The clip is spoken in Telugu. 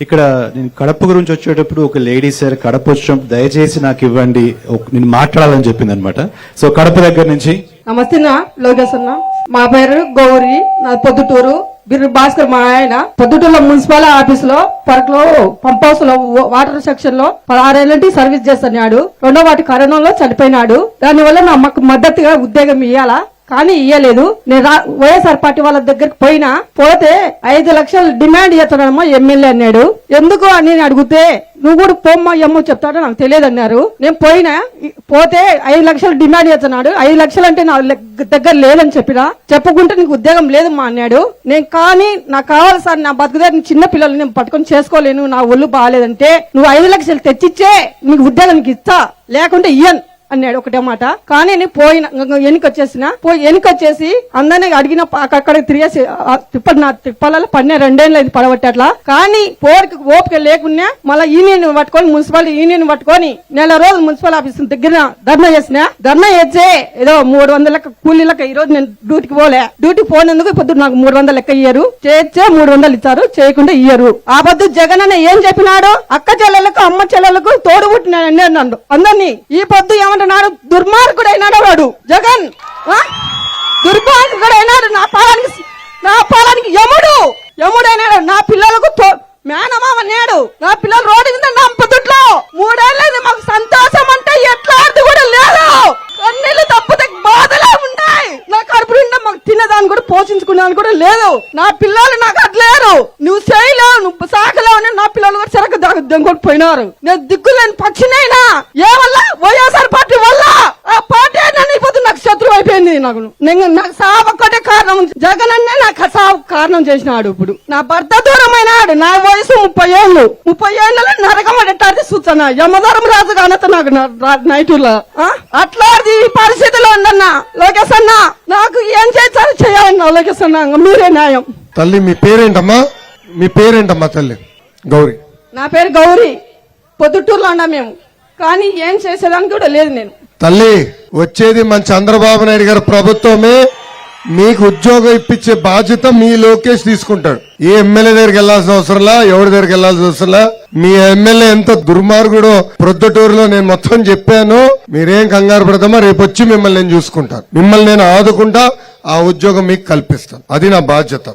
ఇక్కడ నేను కడప గురించి వచ్చేటప్పుడు ఒక లేడీ సార్ కడప వచ్చాం దయచేసి నాకు ఇవ్వండి నేను మాట్లాడాలని చెప్పింది అనమాట సో కడప దగ్గర నుంచి నమస్తే నా లోకేష్ అన్న. మా పేరు గౌరి నా పొద్దుటూరు. బిర్రు భాస్కర్ మా ఆయన. పొద్దుటూరులో మున్సిపల్ ఆఫీస్లో పర్క్లో పంప్ హౌస్లో వాటర్ సెక్షన్లో పదహారేళ్ళంటి సర్వీస్ చేస్తున్నాడు. రెండో వాటి కరోనాలో చనిపోయినాడు. దానివల్ల నా మాకు మద్దతుగా ఉద్యోగం ఇయ్యాలా? కానీ ఇయ్యలేదు. నేను వైఎస్ఆర్ పార్టీ వాళ్ళ దగ్గరికి పోయినా పోతే ఐదు లక్షలు డిమాండ్ చేస్తాడమ్మా ఎమ్మెల్యే అన్నాడు. ఎందుకు అని నేను అడిగితే నువ్వు కూడా పోమ్మా ఎమ్మో చెప్తాడో నాకు తెలియదు అన్నారు. నేను పోయినా పోతే ఐదు లక్షలు డిమాండ్ చేస్తున్నాడు. ఐదు లక్షలు అంటే నా దగ్గర లేదని చెప్పినా చెప్పకుంటే నీకు ఉద్యోగం లేదమ్మా అన్నాడు. నేను కానీ నాకు కావాలి సార్ నా బతుకుదారి చిన్న పిల్లలు నేను పట్టుకొని చేసుకోలేను నా ఒళ్ళు బాగాలేదంటే నువ్వు ఐదు లక్షలు తెచ్చిచ్చే నీకు ఉద్యోగానికి ఇస్తా లేకుంటే ఇయ్యను. అన్నాడు ఒకటే మాట. కానీ నేను పోయిన ఎనికి పోయి ఎనికి అందరినీ అడిగిన అక్కడ తిరిగేసి తిప్పటి నా తిప్పాలలో పన్నే రెండేళ్ళు అయింది అట్లా కానీ పోరికి ఓపిక లేకున్నా మళ్ళీ యూనియన్ పట్టుకొని మున్సిపాలిటీ యూనియన్ పట్టుకొని నెల రోజులు మున్సిపల్ ఆఫీస్ దగ్గర ధర్నా చేసిన ధర్నా చేస్తే ఏదో మూడు వందల కూలీలకు లెక్క ఈ రోజు నేను డ్యూటీకి పోలే. డ్యూటీకి పోనందుకు ఇప్పుడు నాకు మూడు వందల లెక్క ఇయ్యరు. చేస్తే మూడు వందలు ఇచ్చారు చేయకుండా ఇయ్యరు. ఆ పొద్దు జగన్ అన్న ఏం చెప్పినాడు? అక్క చెల్లెలకు అమ్మ చెల్లెలకు తోడు పుట్టినాడు అందరినీ ఈ పొద్దు ఏమన్నా దుర్మార్గుడు అయినాడు వాడు. జగన్ ఆ? దుర్మార్గుడు అయినాడు నా పాలానికి నా పాలానికి యముడు. యముడైనాడు నా పిల్లలకు మేనమామ నేడు. నా పిల్లలు రోడ్డు కింద నంపదుట్లో మూడేళ్ళది మాకు సంతోషం అంటే ఎట్లా అది కూడా లేదు. కన్నీళ్ళు తప్పితే బాధలే ఉన్నాయి. నా కడుపు నిండా మాకు తినేదాన్ని కూడా పోషించుకునేదాన్ని కూడా లేదు. నా పిల్లలు నాకు అట్లేరు నువ్వు చేయలేవు నువ్వు సాకలేవు అని దెంగొట్టు పోయినారు నేను దిక్కులేని పచ్చినైనా ఏ వల్ల? వైఎస్ఆర్ పార్టీ వల్ల. ఆ పార్టీ నన్ను నాకు శత్రువు అయిపోయింది నాకు. నేను నాకు సావు ఒక్కటే కారణం. జగన్ అన్నే నాకు సావు కారణం చేసినాడు ఇప్పుడు. నా భర్త దూరమైనాడు నా వయసు ముప్పై ఏళ్ళు. ముప్పై ఏళ్ళలో నరకం ఎట్టాడితే చూస్తాను యమధరం రాజు కానత నాకు నైటులో. అట్లాంటి ఈ పరిస్థితిలో ఉందన్నా లోకేష్ అన్న నాకు ఏం చేస్తారో చేయాలన్నా లోకేష్ అన్న మీరే న్యాయం. తల్లి మీ పేరేంటమ్మా? మీ పేరేంటమ్మా తల్లి? గౌరీ. నా పేరు గౌరీ. పొద్దుటూరులో ఉన్నా మేము. కానీ ఏం చేసేదానికి కూడా లేదు నేను. తల్లి వచ్చేది మన చంద్రబాబు నాయుడు గారి ప్రభుత్వమే. మీకు ఉద్యోగం ఇప్పించే బాధ్యత మీ లోకేష్ తీసుకుంటాడు. ఏ ఎమ్మెల్యే దగ్గరికి వెళ్ళాల్సిన అవసరంలా ఎవరి దగ్గరికి వెళ్ళాల్సిన అవసరంలా మీ ఎమ్మెల్యే ఎంత దుర్మార్గుడో ప్రొద్దుటూరులో నేను మొత్తం చెప్పాను. మీరేం కంగారు పడతామో రేపు వచ్చి మిమ్మల్ని నేను చూసుకుంటాను. మిమ్మల్ని నేను ఆదుకుంటా ఆ ఉద్యోగం మీకు కల్పిస్తాను. అది నా బాధ్యత.